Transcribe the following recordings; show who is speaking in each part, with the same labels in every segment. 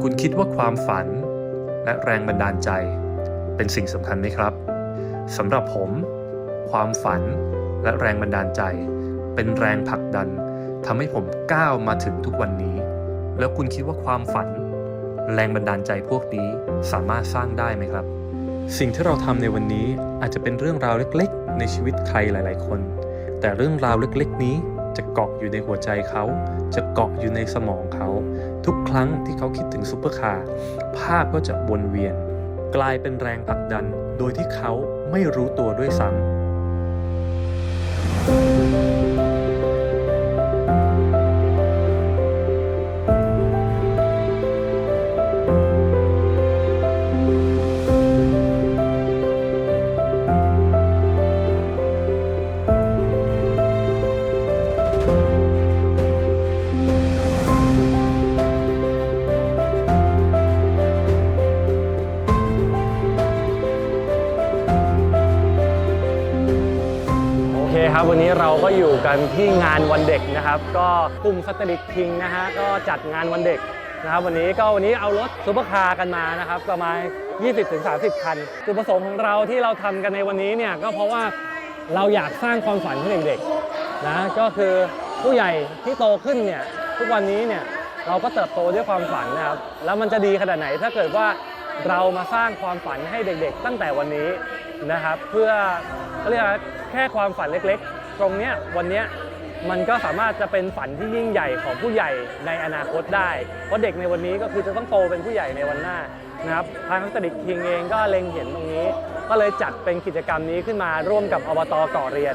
Speaker 1: คุณคิดว่าความฝันและแรงบันดาลใจ เป็นสิ่งสำคัญไหมครับสำหรับผม ความฝันและแรงบันดาลใจ เป็นแรงผลักดันทำให้ผมก้าวมาถึงทุกวันนี้ แล้วคุณคิดว่าความฝัน แรงบันดาลใจพวกนี้สามารถสร้างได้ไหมครับ สิ่งที่เราทำในวันนี้อาจจะเป็นเรื่องราวเล็กๆ ในชีวิตใครหลาย ๆ คน แต่เรื่องราวเล็กๆ นี้จะเกาะอยู่ในหัวใจเขา จะเกาะอยู่ในสมองเขา ทุกครั้งที่เขาคิดถึงซุปเปอร์คาร์ภาพก็จะวนเวียน กลายเป็นแรงผลักดันโดยที่เขาไม่รู้ตัวด้วยซ้ำ
Speaker 2: ครับวันนี้เราก็อยู่กันที่งานวันเด็กนะครับ ก็กลุ่มสตริกคิงนะฮะก็จัดงานวันเด็กนะครับวันนี้ก็วันนี้เอารถซูเปอร์คาร์กันมานะครับประมาณ 20-30 คันจุดประสงค์ของเราที่เราทำกันในวันนี้เนี่ยก็เพราะว่าเราอยากสร้างความฝันให้เด็กๆนะก็คือผู้ใหญ่ที่โตขึ้นเนี่ยทุกวันนี้เนี่ยเราก็เติบโตด้วยความฝันนะครับแล้วมันจะดีขนาดไหนถ้าเกิดว่าเรามาสร้างความฝันให้เด็กๆ ตั้งแต่วันนี้นะครับ เพื่อเขาเรียกว่า แค่ความฝันเล็กๆ ตรงเนี้ยวันเนี้ยมันก็สามารถจะเป็นฝันที่ยิ่งใหญ่ของผู้ใหญ่ในอนาคตได้ เพราะเด็กในวันนี้ก็คือจะต้องโตเป็นผู้ใหญ่ในวันหน้านะครับ ทางสติกคิงเองก็เล็งเห็นตรงนี้ ก็เลยจัดเป็นกิจกรรมนี้ขึ้นมาร่วมกับอบตก่อเรียน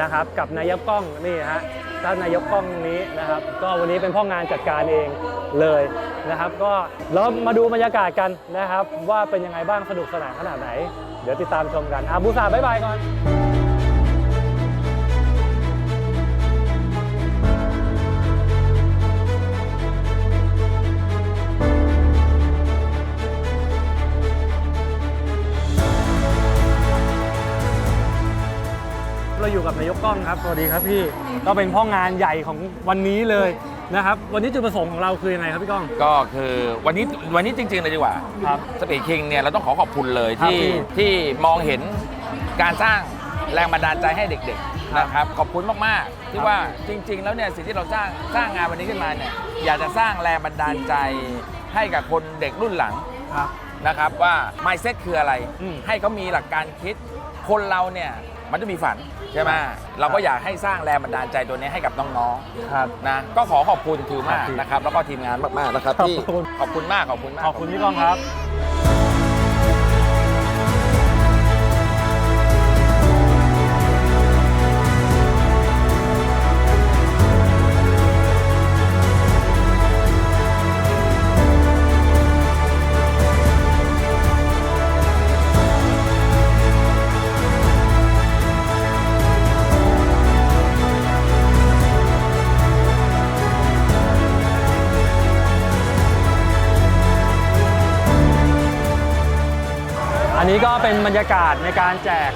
Speaker 2: นะครับ กับนายกกล้องนี่ฮะท่านนายกกล้องนี้นะครับ ก็วันนี้เป็นพ่องานจัดการเองเลยนะครับ ก็เรามาดูบรรยากาศกันนะครับ ว่าเป็นยังไงบ้างสนุกสนานขนาดไหน เดี๋ยวติดตามชมกันอาบูซาบ๊ายบายก่อน อยู่กับนายกกล้องครับ สวัสดีครับพี่ ก็เป็นพ่องานใหญ่ของวันนี้เลยนะครับ วันนี้จุดประสงค์ของเราคือยังไงครับพี่ก้อง
Speaker 3: ก็คือวันนี้วันนี้จริงๆเลยดีกว่า
Speaker 2: ครับ
Speaker 3: สปีดคิงเนี่ยเราต้องขอขอบคุณเลย
Speaker 2: ครับ
Speaker 3: ที่
Speaker 2: พี่
Speaker 3: ที่มองเห็นการสร้างแรงบันดาลใจให้เด็กๆนะครับขอบคุณมากๆ ที่
Speaker 2: ครับ
Speaker 3: ว่าจริง ๆ แล้วเนี่ยสิ่งที่เราสร้างสร้างงานวันนี้ขึ้นมาเนี่ยอยากจะสร้างแรงบันดาลใจให้กับคนเด็กรุ่นหลัง
Speaker 2: ครับ
Speaker 3: นะครับว่า mindset คืออะไร
Speaker 2: อืม
Speaker 3: ให้เขามีหลักการคิด คนเราเนี่ย มันจะมีฝันใช่ไหมเราก็อยากให้สร้างแรงบันดาลใจตัวนี้ให้กับน้อง
Speaker 2: ครับ
Speaker 3: ๆนะก็ขอขอบคุณถือมาก
Speaker 2: ครับพี่
Speaker 3: นะครับแล้วก็ทีมงานมากๆนะครับ
Speaker 2: ขอบ
Speaker 3: ที่
Speaker 2: คุณ
Speaker 3: ขอบคุณมากขอบคุณมาก
Speaker 2: ขอบคุณพี่ก้องครับ ก็เป็นบรรยากาศในการแจก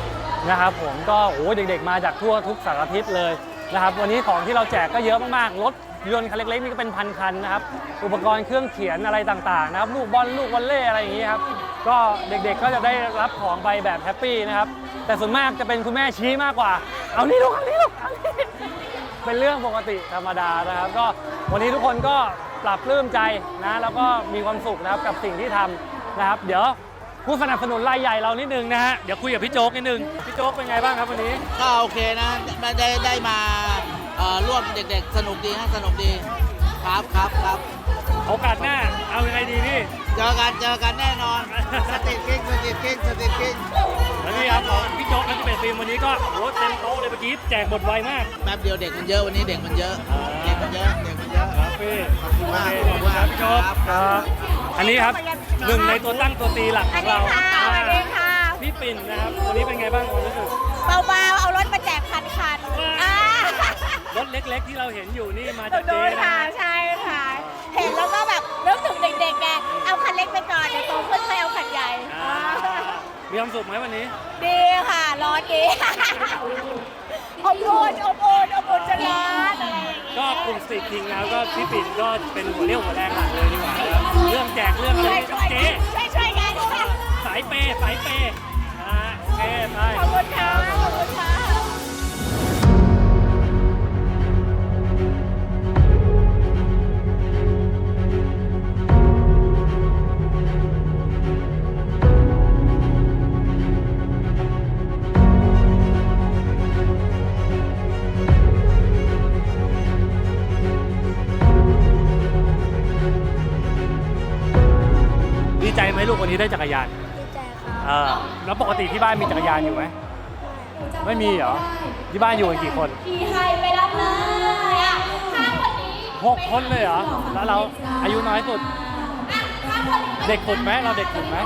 Speaker 2: นะครับ ผมก็โอ้เด็กๆ มาจากทั่วทุกสารทิศเลยนะครับ วันนี้ของที่เราแจกก็เยอะมากๆรถยนต์คันเล็กๆนี่ก็เป็นพันคันนะครับ อุปกรณ์เครื่องเขียนอะไรต่างๆนะครับลูกบอลลูกวอลเล่อะไรอย่างนี้ครับก็เด็กๆก็จะได้รับของไปแบบแฮปปี้นะครับ แต่ส่วนมากจะเป็นคุณแม่ชี้มากกว่า เอานี่ลูกเอานี่ลูกเอานี่เป็นเรื่องปกติธรรมดานะครับ ก็วันนี้ทุกคนก็ปรับปลื้มใจนะ แล้วก็มีความสุขนะครับกับสิ่งที่ทำนะครับ เดี๋ยว ผู้สนับสนุนรายใหญ่เรานิดนึงนะฮะ เดี๋ยวคุยกับพี่โจ๊กนิดนึง พี่โจ๊กเป็นไงบ้างครับวันนี้
Speaker 4: ก็โอเคนะ ได้ได้ได้มาเอ่อร่วมเด็กๆ สนุกดีฮะสนุกดีครับครับครับ
Speaker 2: โอกาสหน้า เอายังไงดีพี่
Speaker 4: เจอกันเจอกันแน่นอนสติดกิ้งสติดกิ้งสติดกิ้ง
Speaker 2: แล้วนี่ครับของพี่โจ๊กนักเป็นฟิล์มวันนี้ก็รถเต็มโต๊ะเลยเมื่อกี้แจกหมดไวมาก
Speaker 4: แป๊บเดียวเด็กมันเยอะวันนี้เด็กมันเยอะ
Speaker 2: อ่า
Speaker 4: เด็กมันเยอะเด็กมันเยอะ
Speaker 2: ครับพี่
Speaker 4: ขอบคุณมาก
Speaker 2: โอ
Speaker 4: ขอบคุณ
Speaker 2: เค
Speaker 4: มาก
Speaker 2: พี่โจ๊ก
Speaker 4: ครับ
Speaker 2: ครับ อันนี้ครับหนึ่งในตัวตั้งตัวตีหลักของเรา
Speaker 5: สวัสดีค่ะ
Speaker 2: พี่ปิ่นนะครับวันนี้เป็นไงบ้างความรู้สึก
Speaker 5: เบาๆ เอารถมาแจกคันคันๆอ่าร
Speaker 2: ถเล็ก ๆ ที่เราเห็นอยู่นี่มา
Speaker 5: ดู
Speaker 2: จาก
Speaker 5: ดู
Speaker 2: เจ๊นะ
Speaker 5: ค่ะ ใช่ค่ะ เห็นแล้วก็แบบนึกถึงเด็กๆไงเอาคันเล็กไปก่อนเดี๋ยวโตขึ้นค่อยเอาคันใหญ่
Speaker 2: อ่ามีความสุขไหมวันนี้
Speaker 5: ดีค่ะ ร้อนดีอบอุ่นอบอุ่นอบอุ่นจะร้อนอะไรอย่างเงี้ย
Speaker 2: ก็กลุ่มสตรีทคิงแล้วก็พี่ปิ่นก็เป็นหัวเรี่ยวหัวแรงหลักเลยดีก
Speaker 5: ว่า
Speaker 2: วันนี้ได้จักรยาน
Speaker 6: ดีใจครับ
Speaker 2: เออแล้วปกติที่บ้านมีจักรยานอยู่ไหม ไม่มีเหรอ ที่บ้านอยู่กันกี่คน
Speaker 5: พี่ให้ไปรับเลยอะห้าคนนี้
Speaker 2: หกคนเลยเหรอ แล้วเราอายุน้อยสุด เด็กสุดไหมเราเด็กสุดไหม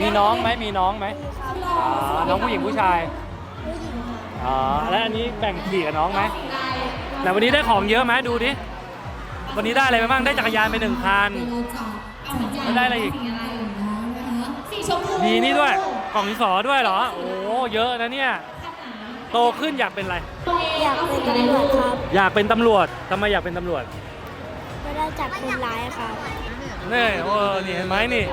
Speaker 2: มีน้องไหมมีน้องไหมอ๋อน้องผู้หญิงผู้ชาย
Speaker 6: ผู้หญิงครับ
Speaker 2: อ๋อ แล้วอันนี้แบ่งขี่กับน้องไหม แต่วันนี้ได้ของเยอะไหมดูดิ วันนี้ได้อะไรไปบ้าง ได้จักรยานไปหนึ่งคัน แล้วได้อะไรอีก มีนี่ด้วยกล่องดินสอด้วยเหรอ โอ้เยอะนะเนี่ย โตขึ้นอยากเป็นอะไร
Speaker 6: อยากเป็นตำรวจครับ
Speaker 2: อยากเป็นตำรวจทำไมอยากเป็นตำรวจ
Speaker 6: ไม่ได้จับคนร้ายครับ
Speaker 2: นี่โอ้นี่เห็นไหมนี่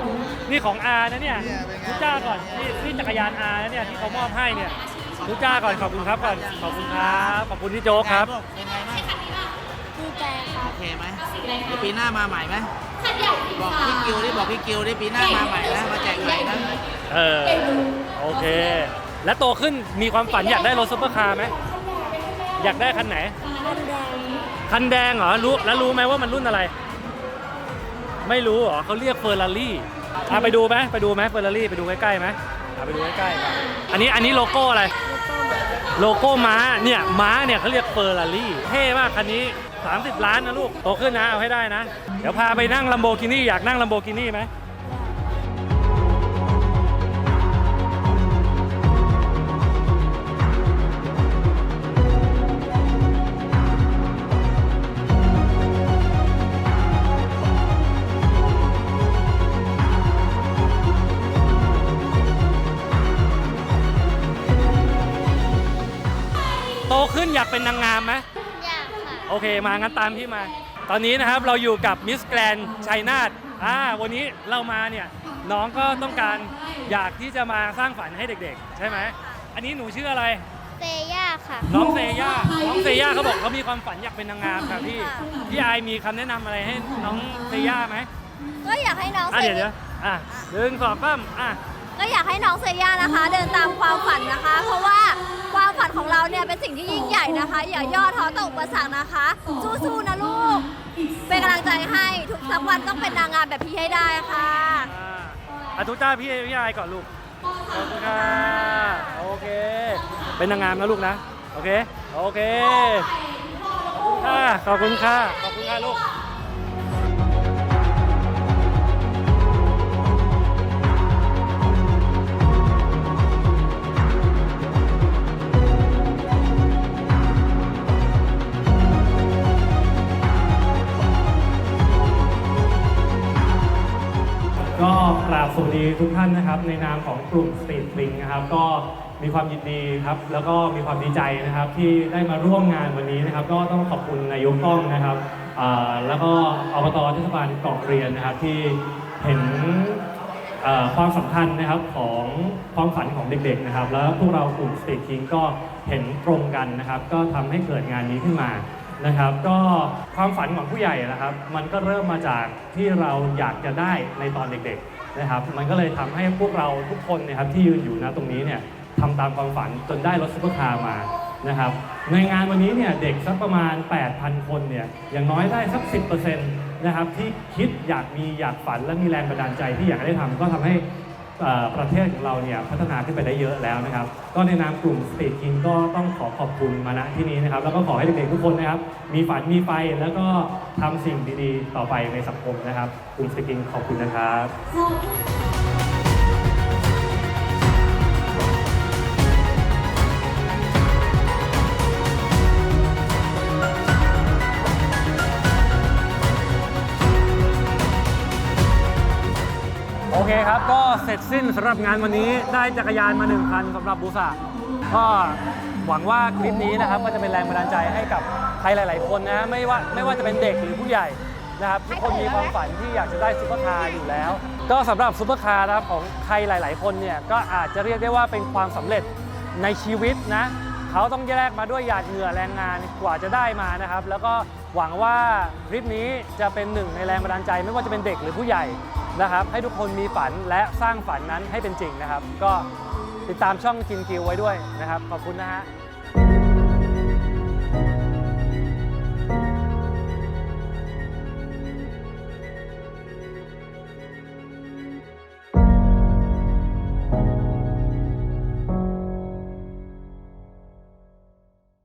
Speaker 2: นี่ของอานะเนี่ยรู้จ้าก่อนนี่นี่จักรยานอานะเนี่ยที่เขามอบให้เนี่ยรู้จ้าก่อนขอบคุณครับก่อนขอบคุณครับขอบคุณที่โจ๊กครับ
Speaker 4: เป็นไงบ้าง
Speaker 6: ดี ใจครับ
Speaker 4: โอเคไหมเดี๋ยวปีหน้ามาใหม่ไหมบอกพี่กิวดิบอกพี่กิวดิปีหน้ามาใหม่นะมาแจกใหม่นะ
Speaker 2: เออ โอเค แล้วโตขึ้นมีความฝันอยากได้รถซุปเปอร์คาร์ไหม อยากได้คันไหน
Speaker 6: อันแดง
Speaker 2: คันแดงเหรอ รู้ แล้วรู้ไหมว่ามันรุ่นอะไร ไม่รู้เหรอเขาเรียกเฟอร์รารี่อะไปดูไหมไปดูไหมเฟอร์รารี่ไปดูใกล้ๆไหมอะไปดูใกล้ๆครับอันนี้ อันนี้โลโก้อะไร โลโก้ม้าเนี่ยม้าเนี่ยเขาเรียกเฟอร์รารี่เท่มากคันนี้ 30 ล้านนะลูก โตขึ้นนะ เอาให้ได้นะ เดี๋ยวพาไปนั่งลัมโบกินี่อยากนั่งลัมโบกินี่ไหม ขึ้นอยากเป็นนางงามไหม
Speaker 6: อยากค่ะ
Speaker 2: โอเคมางั้นตามพี่มา ตอนนี้นะครับเราอยู่กับมิสแกรนชัยนาทอ่าวันนี้เรามาเนี่ยน้องก็ต้องการอยากที่จะมาสร้างฝันให้เด็กๆ ใช่ไหมอันนี้หนูชื่ออะไร
Speaker 6: เซย่าค่ะ
Speaker 2: น้องเซย่าน้องเซย่าเขาบอกเขามีความฝันอยากเป็นนางงามค่ะพี่
Speaker 6: ค่ะ
Speaker 2: พี่ไอายมีคำแนะนำอะไรให้น้องเซย่าไหม
Speaker 5: ก็อยากให้น้อง
Speaker 2: อะ
Speaker 5: เซ
Speaker 2: เดี๋ยวเดี๋ยวอะหนึ่งสองสามอะ
Speaker 5: ก็อยากให้น้องเซย่านะคะ เดินตามความฝันนะคะ เพราะว่าความฝันของเราเนี่ยเป็นสิ่งที่ยิ่งใหญ่นะคะ อย่าย่อท้อต่ออุปสรรคนะคะ สู้ๆนะลูก เป็นกำลังใจให้ทุกสักวันต้องเป็นนางงามแบบพี่ให้ได้ค่ะ
Speaker 2: อ่าอะทุกจ้าพี่พี่ไอายก่อนลูกขอบคุณค่ะโอเค เป็นนางงามนะลูกนะ โอเค โอเคค่ะ ขอบคุณค่ะ ขอบคุณค่ะลูกก็ ทุกท่านนะครับ ในนามของกลุ่มสตรีทลิงนะครับ ก็มีความยินดีครับ แล้วก็มีความดีใจนะครับ ที่ได้มาร่วมงานวันนี้นะครับ ก็ต้องขอบคุณนายกต้องนะครับแล้วก็อบตเทศบาลเกาะเรียนนะครับ ที่เห็นความสำคัญนะครับของความฝันของเด็กๆนะครับ แล้วพวกเรากลุ่มสตรีทลิงก็เห็นตรงกันนะครับ ก็ทำให้เกิดงานนี้ขึ้นมานะครับก็ความฝันของผู้ใหญ่นะครับ มันก็เริ่มมาจากที่เราอยากจะได้ในตอนเด็กๆ นะครับมันก็เลยทำให้พวกเราทุกคนนะครับที่ยืนอยู่นะตรงนี้เนี่ยทำตามความฝันจนได้รถซุปเปอร์คาร์มานะครับในงานวันนี้เนี่ยเด็กสักประมาณ 8,000 คนเนี่ยอย่างน้อยได้สัก 10%นะครับที่คิดอยากมีอยากฝันและมีแรงบันดาลใจที่อยากได้ทำก็ทำให้ ประเทศของเราเนี่ยพัฒนาขึ้นไปได้เยอะแล้วนะครับ ก็ในนามกลุ่มสตรีทกินก็ต้องขอขอบคุณมาณที่นี้นะครับ แล้วก็ขอให้เด็กๆทุกคนนะครับ มีฝันมีไฟแล้วก็ทำสิ่งดีๆ ต่อไปในสังคมนะครับ กลุ่มสตรีทกินขอบคุณนะครับ คครับ ก็เสร็จสิ้นสำหรับงานวันนี้ได้จักรยานมาหนึ่งคันสำหรับบูสาก็หวังว่าคลิปนี้นะครับก็จะเป็นแรงบันดาลใจให้กับใครหลาย ๆ คนนะไม่ว่าไม่ว่าจะเป็นเด็กหรือผู้ใหญ่นะครับทุกคนมีความฝันที่อยากจะได้ซุปเปอร์คาร์อยู่แล้ว ก็สำหรับซุปเปอร์คาร์นะครับของใครหลาย ๆ คนเนี่ยก็อาจจะเรียกได้ว่าเป็นความสำเร็จในชีวิตนะเขาต้องแยกมาด้วยหยาดเหงื่อแรงงานกว่าจะได้มานะครับ แล้วก็หวังว่าคลิปนี้จะเป็นหนึ่งในแรงบันดาลใจ ไม่ว่าจะเป็นเด็กหรือผู้ใหญ่ นะครับ ให้ทุกคนมีฝันและสร้างฝันนั้นให้เป็นจริงนะครับ ก็ติดตามช่องกินกิวไว้ด้วยนะครับ ขอบคุณนะฮะ